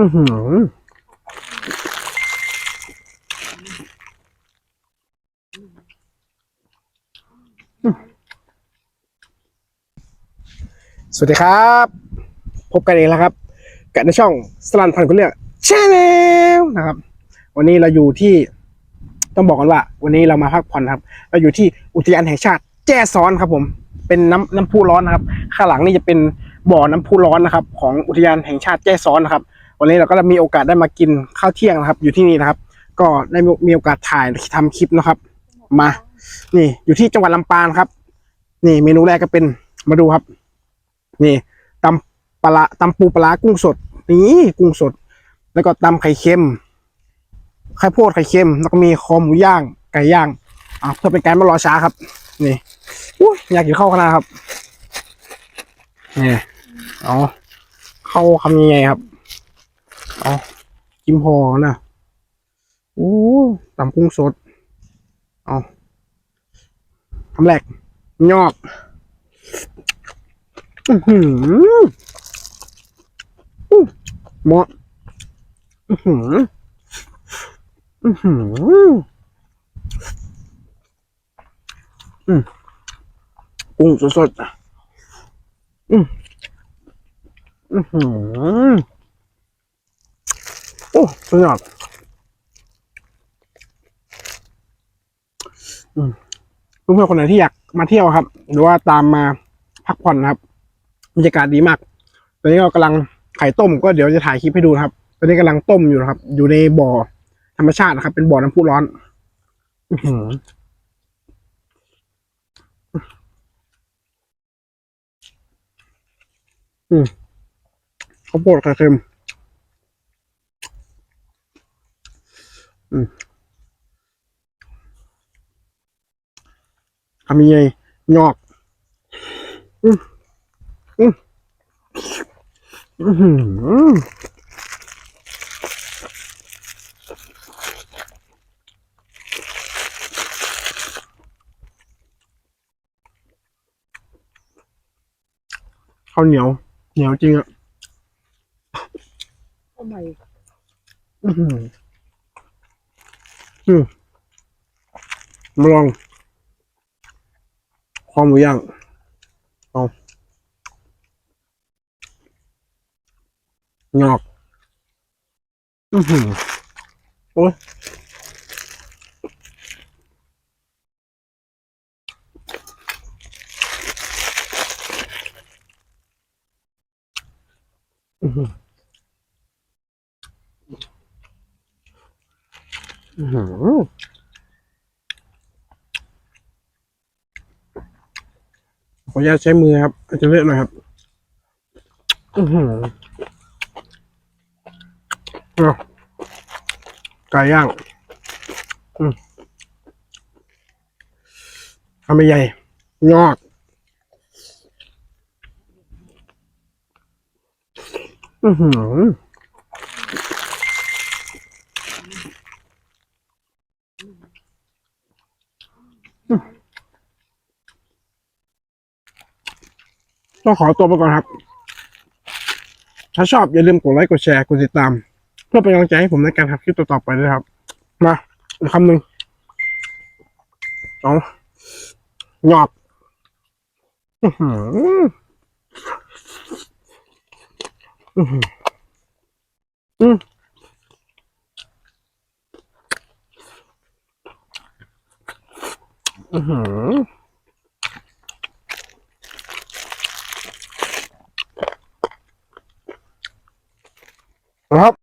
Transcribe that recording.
อือหือสวัสดีครับ พบกันเองแล้วครับ กับในช่องสลันพันธุ์คนเลือกชาแนลนะครับ วันนี้เราอยู่ที่ต้องบอกกันว่า วันนี้เรามาพักผ่อนครับ เราอยู่ที่อุทยานแห่งชาติ แจ้ซ้อนครับ ผม เป็นน้ำน้ำพุร้อนนะครับ ข้างหลังนี่จะเป็นบ่อน้ำพุร้อนนะครับ ของอุทยานแห่งชาติแจ้ซ้อนนะครับ วันนี้เราก็ได้มีโอกาสได้มากินข้าวเที่ยงนะครับ อยู่ที่นี่นะครับ ก็ได้มีโอกาสถ่ายทำคลิปนะครับ มา นี่อยู่ที่จังหวัดลำปางครับ นี่เมนูแรกก็เป็นมาดูครับ นี่ตำปลาร้าตำปูปลากุ้งสด นี่กุ้งสด แล้วก็ตำไข่เค็มไข่โพดไข่เค็มแล้วก็มีคอหมูย่างไก่ย่างอะเพื่อเป็นการไม่รอช้าครับ นี่อุ้ยอยากกินข้าวขนาดครับนี่อาเข้าวคำยังไงครับ เอากิมพอนะโอ้ตำกุ้งสด เอาคำแรกยอกอือหืออื้อเหมาะอือหืออือหืออืมกุ้งสดๆอืมอือหือ โอ้สุดยอดอืมเพื่อนๆคนไหนที่อยากมาเที่ยวครับ หรือว่าตามมาพักผ่อนนะครับบรรยากาศดีมาก ตอนนี้เรากำลังไข่ต้มก็เดี๋ยวจะถ่ายคลิปให้ดูครับ ตอนนี้กำลังต้มอยู่นะครับ อยู่ในบ่อธรรมชาตินะครับ เป็นบ่อน้ำพุร้อนอือหือข้าวโพดไข่เค็ม อืมทำยังไงงอกอืมอืมอือหือข้าวเหนียว เหนียวจริงอะทำไมอือหื อืมมาลองคอหมูย่างเอางอกอือหือโอ้ยอือหืออื้อหือ ขออนุญาตใช้มือครับ อาจจะเลอะหน่อยครับ อือหือเอาไก่ย่างอืมทำไม่ใหญ่งอกอือหือ ต้องขอตัวไปก่อนครับ ถ้าชอบอย่าลืมกดไลค์กดแชร์กดติดตาม เพื่อเป็นกำลังใจให้ผมในการทำคลิปต่อๆไปด้วยครับ มาอีกคำหนึ่งเอาหยอบอือหืออือหือ อืมอือหือครับ